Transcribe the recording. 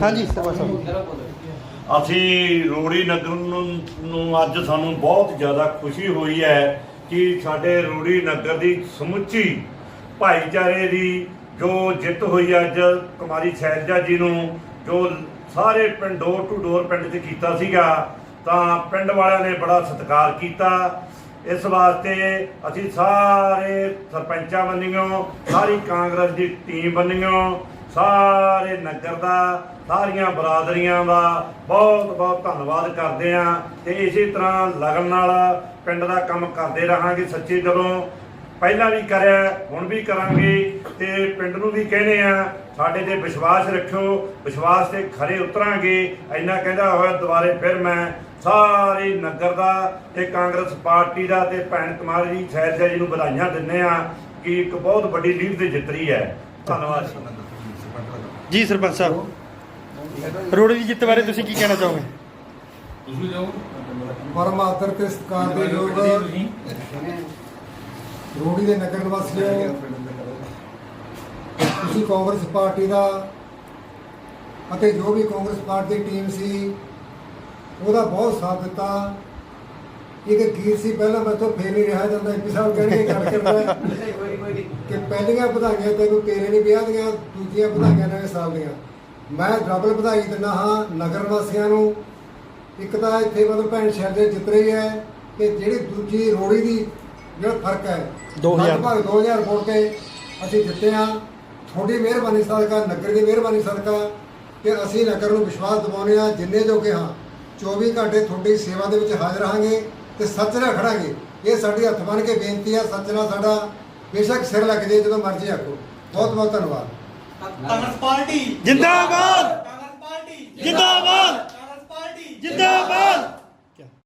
ਹਾਂਜੀ ਸਰਪੰਚ ਸਾਹਿਬ ਅਸੀਂ ਰੋੜੀ ਨਗਰ ਨੂੰ ਨੂੰ ਅੱਜ ਸਾਨੂੰ ਬਹੁਤ ਜ਼ਿਆਦਾ ਖੁਸ਼ੀ ਹੋਈ ਹੈ ਕਿ ਸਾਡੇ ਰੋੜੀ ਨਗਰ ਦੀ ਸਮੁੱਚੀ ਭਾਈਚਾਰੇ ਦੀ ਜੋ ਜਿੱਤ ਹੋਈ ਅੱਜ ਕੁਮਾਰੀ ਸ਼ੈਲਜਾ ਜੀ ਨੂੰ, ਜੋ ਸਾਰੇ ਪਿੰਡ ਡੋਰ ਟੂ ਡੋਰ ਪਿੰਡ 'ਚ ਕੀਤਾ ਸੀਗਾ, ਤਾਂ ਪਿੰਡ ਵਾਲਿਆਂ ਨੇ ਬੜਾ ਸਤਿਕਾਰ ਕੀਤਾ। ਇਸ ਵਾਸਤੇ ਅਸੀਂ ਸਾਰੇ ਸਰਪੰਚਾਂ ਬੰਨਿਓ, ਸਾਰੀ ਕਾਂਗਰਸ ਦੀ ਟੀਮ ਬੰਨਿਓ ਸਾਰੇ ਨਗਰ ਦਾ, ਸਾਰੀਆਂ ਬਰਾਦਰੀਆਂ ਦਾ ਬਹੁਤ ਬਹੁਤ ਧੰਨਵਾਦ ਕਰਦੇ ਆਂ ਤੇ ਇਸੇ ਤਰ੍ਹਾਂ ਲਗਨ ਨਾਲ ਪਿੰਡ ਦਾ ਕੰਮ ਕਰਦੇ ਰਹਾਂਗੇ ਸੱਚੇ ਦਿਲੋਂ। ਪਹਿਲਾਂ ਵੀ ਕਰਿਆ, ਹੁਣ ਵੀ ਕਰਾਂਗੇ ਤੇ ਪਿੰਡ ਨੂੰ ਵੀ ਕਹਿੰਦੇ ਆ ਸਾਡੇ ਤੇ ਵਿਸ਼ਵਾਸ ਰੱਖਿਓ, ਵਿਸ਼ਵਾਸ ਤੇ ਖਰੇ ਉਤਰਾਂਗੇ। ਇੰਨਾ ਕਹਿੰਦਾ ਹੋਇਆ ਦੁਬਾਰੇ ਫਿਰ ਮੈਂ ਸਾਰੇ ਨਗਰ ਦਾ ਤੇ ਕਾਂਗਰਸ ਪਾਰਟੀ ਦਾ ਤੇ ਭੈਣ ਕੁਮਾਰ ਜੀ ਸ਼ੈਲਜਾ ਜੀ ਨੂੰ ਵਧਾਈਆਂ ਦਿੰਦੇ ਆ ਕਿ ਇੱਕ ਬਹੁਤ ਵੱਡੀ ਲੀਡ ਤੇ ਜਿੱਤ ਰਹੀ ਹੈ। ਧੰਨਵਾਦ ਜੀ। ਜੀ ਸਰਪੰਚ ਸਾਹਿਬ। ਰੋੜੀ ਦੀ ਜਿੱਤ ਬਾਰੇ ਤੁਸੀਂ ਕੀ ਕਹਿਣਾ ਚਾਹੋਗੇ? ਤੁਸੀਂ ਜਾਓ। ਪਰਮ ਆਦਰ ਤੇ ਸਤਿਕਾਰ ਦੇ ਯੋਗ ਰੋੜੀ ਦੇ ਨਗਰ ਨਿਵਾਸੀਓ ਤੁਸੀਂ ਕਾਂਗਰਸ ਪਾਰਟੀ ਦਾ ਅਤੇ ਜੋ ਵੀ ਕਾਂਗਰਸ ਪਾਰਟੀ ਦੀ ਟੀਮ ਸੀ ਉਹਦਾ ਬਹੁਤ ਸਾਥ ਦਿੱਤਾ। ਇੱਕ ਗੀਤ ਸੀ ਪਹਿਲਾਂ ਮੈਂ ਤੋਂ ਫੇਰ ਨਹੀਂ ਰਿਹਾ ਜਾਂਦਾ ਐਮਪੀ ਸਾਹਿਬ ਕਹਿਣਗੇ ਗੱਲ ਕਰਦਾ ਪਹਿਲੀਆਂ ਵਧਾਈਆਂ ਤੈਨੂੰ ਤੇਰੇ ਨਹੀਂ ਵਿਆਹ ਦੀਆਂ ਦੂਜੀਆਂ ਵਧਾਈਆਂ ਨਵੇਂ ਸਾਲ ਦੀਆਂ। ਮੈਂ ਡਬਲ ਵਧਾਈ ਦਿੰਦਾ ਹਾਂ ਨਗਰ ਵਾਸੀਆਂ ਨੂੰ। ਇੱਕ ਤਾਂ ਇੱਥੇ ਮਤਲਬ ਭੈਣ ਸ਼ਹਿਰ ਦੇ ਜਿੱਤ ਰਹੀ ਹੈ ਕਿ ਜਿਹੜੀ ਦੂਜੀ ਰੋੜੀ ਦੀ ਜਿਹੜਾ ਫ਼ਰਕ ਹੈ ਦੋ ਹਜ਼ਾਰ। ਲਗਭਗ 2000 ਵੋਟ ਤੇ ਅਸੀਂ ਜਿੱਤੇ ਹਾਂ। ਤੁਹਾਡੀ ਮਿਹਰਬਾਨੀ ਸਦਕਾ ਨਗਰ ਦੀ ਮਿਹਰਬਾਨੀ ਸਦਕਾ ਕਿ ਅਸੀਂ ਨਗਰ ਨੂੰ ਵਿਸ਼ਵਾਸ ਦਿਵਾਉਂਦੇ ਹਾਂ ਜਿੰਨੇ ਜੋਗੇ ਹਾਂ। 24 ਘੰਟੇ ਤੁਹਾਡੀ ਸੇਵਾ ਦੇ ਵਿੱਚ ਹਾਜ਼ਰ ਰਹਾਂਗੇ ਤੇ ਸੱਚ ਨਾਲ ਖੜਾਂਗੇ। ਇਹ ਸਾਡੀ ਹੱਥ ਬੰਨ ਕੇ ਬੇਨਤੀ ਹੈ ਸੱਚ ਨਾਲ ਸਾਡਾ ਬੇਸ਼ੱਕ ਸਿਰ ਲੱਗ ਜੇ ਜਦੋਂ ਮਰਜ਼ੀ ਆਖੋ। ਬਹੁਤ ਬਹੁਤ ਧੰਨਵਾਦ। ਕਾਂਗਰਸ ਪਾਰਟੀ। ਜਿੰਦਾਬਾਦ। ਕਾਂਗਰਸ ਪਾਰਟੀ। ਜਿੰਦਾਬਾਦ।